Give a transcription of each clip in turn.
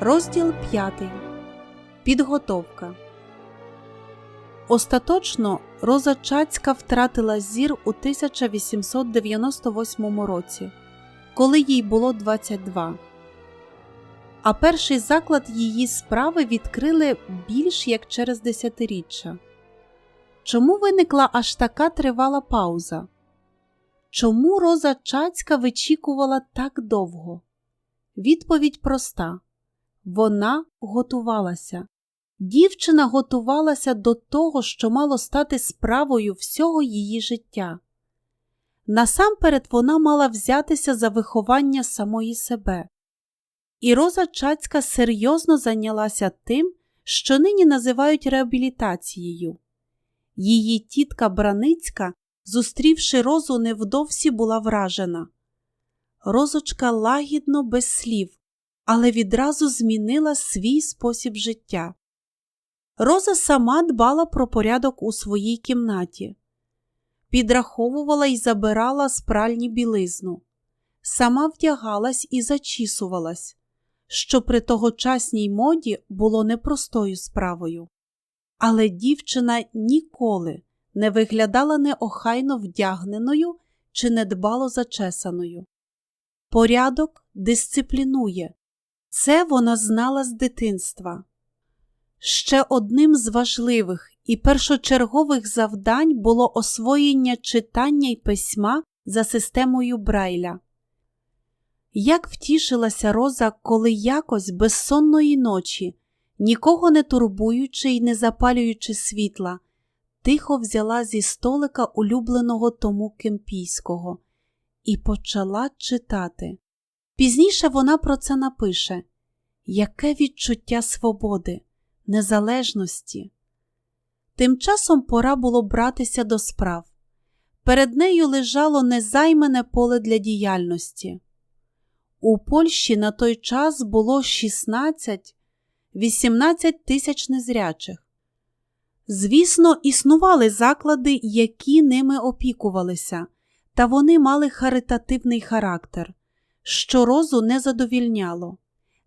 Розділ 5. Підготовка. Остаточно Роза Чацька втратила зір у 1898 році, коли їй було 22. А перший заклад її справи відкрили більш як через десятиріччя. Чому виникла аж така тривала пауза? Чому Роза Чацька вичікувала так довго? Відповідь проста. Вона готувалася. Дівчина готувалася до того, що мало стати справою всього її життя. Насамперед вона мала взятися за виховання самої себе. І Роза Чацька серйозно зайнялася тим, що нині називають реабілітацією. Її тітка Браницька, зустрівши розу, невдовсі була вражена. Розочка лагідно без слів, але відразу змінила свій спосіб життя. Роза сама дбала про порядок у своїй кімнаті, підраховувала і забирала з пральні білизну, сама вдягалась і зачісувалась, що при тогочасній моді було непростою справою. Але дівчина ніколи не виглядала неохайно вдягненою чи недбало зачесаною. Порядок дисциплінує, це вона знала з дитинства. Ще одним з важливих і першочергових завдань було освоєння читання й письма за системою Брайля. Як втішилася Роза, коли якось безсонної ночі, нікого не турбуючи й не запалюючи світла, тихо взяла зі столика улюбленого тому кемпійського і почала читати. Пізніше вона про це напише Яке відчуття свободи, незалежності. Тим часом пора було братися до справ. Перед нею лежало незаймане поле для діяльності. У Польщі на той час було 16-18 тисяч незрячих. Звісно, існували заклади, які ними опікувалися, та вони мали харитативний характер що розу не задовільняло.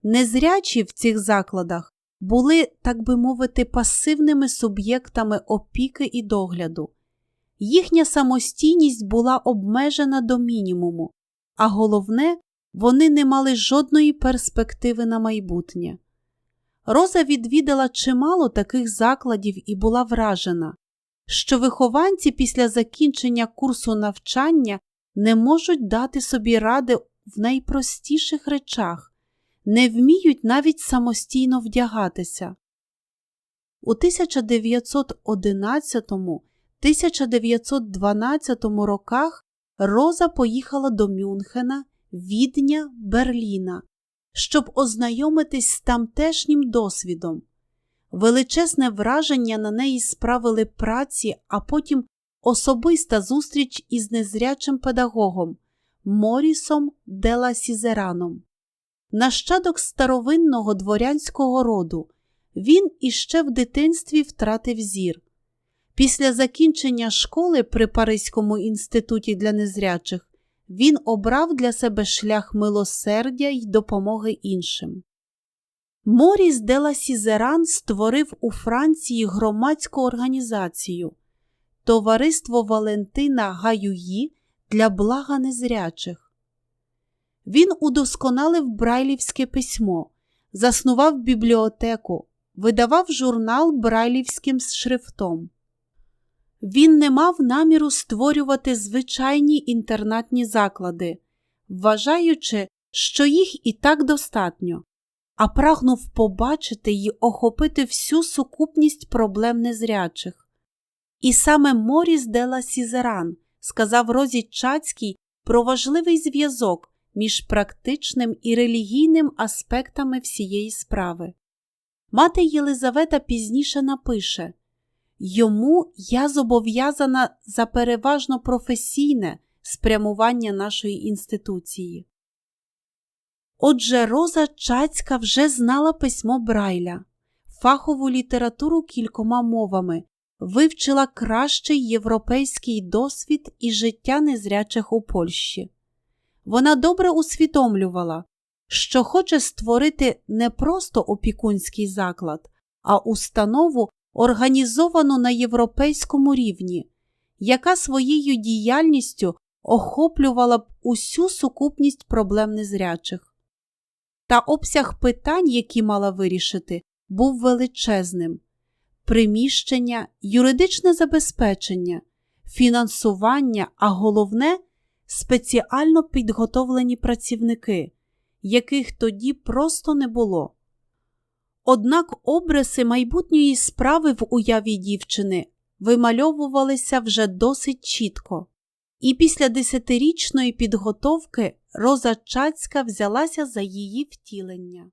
Незрячі в цих закладах були, так би мовити, пасивними суб'єктами опіки і догляду. Їхня самостійність була обмежена до мінімуму, а головне, вони не мали жодної перспективи на майбутнє. Роза відвідала чимало таких закладів і була вражена, що вихованці після закінчення курсу навчання не можуть дати собі ради в найпростіших речах, не вміють навіть самостійно вдягатися. У 1911-1912 роках Роза поїхала до Мюнхена, Відня, Берліна, щоб ознайомитись з тамтешнім досвідом. Величезне враження на неї справили праці, а потім особиста зустріч із незрячим педагогом. Морісом Дела Сізераном. Нащадок старовинного дворянського роду, він іще в дитинстві втратив зір. Після закінчення школи при Паризькому інституті для незрячих він обрав для себе шлях милосердя й допомоги іншим. Моріс Дела Сізеран створив у Франції громадську організацію Товариство Валентина Гаюї для блага незрячих. Він удосконалив брайлівське письмо, заснував бібліотеку, видавав журнал брайлівським шрифтом. Він не мав наміру створювати звичайні інтернатні заклади, вважаючи, що їх і так достатньо, а прагнув побачити й охопити всю сукупність проблем незрячих. І саме Моріс Дела Сізеран – сказав Розі Чацький про важливий зв'язок між практичним і релігійним аспектами всієї справи. Мати Єлизавета пізніше напише Йому я зобов'язана за переважно професійне спрямування нашої інституції. Отже, Роза Чацька вже знала письмо Брайля, фахову літературу кількома мовами, вивчила кращий європейський досвід і життя незрячих у Польщі. Вона добре усвідомлювала, що хоче створити не просто опікунський заклад, а установу, організовану на європейському рівні, яка своєю діяльністю охоплювала б усю сукупність проблем незрячих. Та обсяг питань, які мала вирішити, був величезним приміщення, юридичне забезпечення, фінансування, а головне спеціально підготовлені працівники, яких тоді просто не було. Однак обриси майбутньої справи в уяві дівчини вимальовувалися вже досить чітко, і після десятирічної підготовки Роза Чацька взялася за її втілення.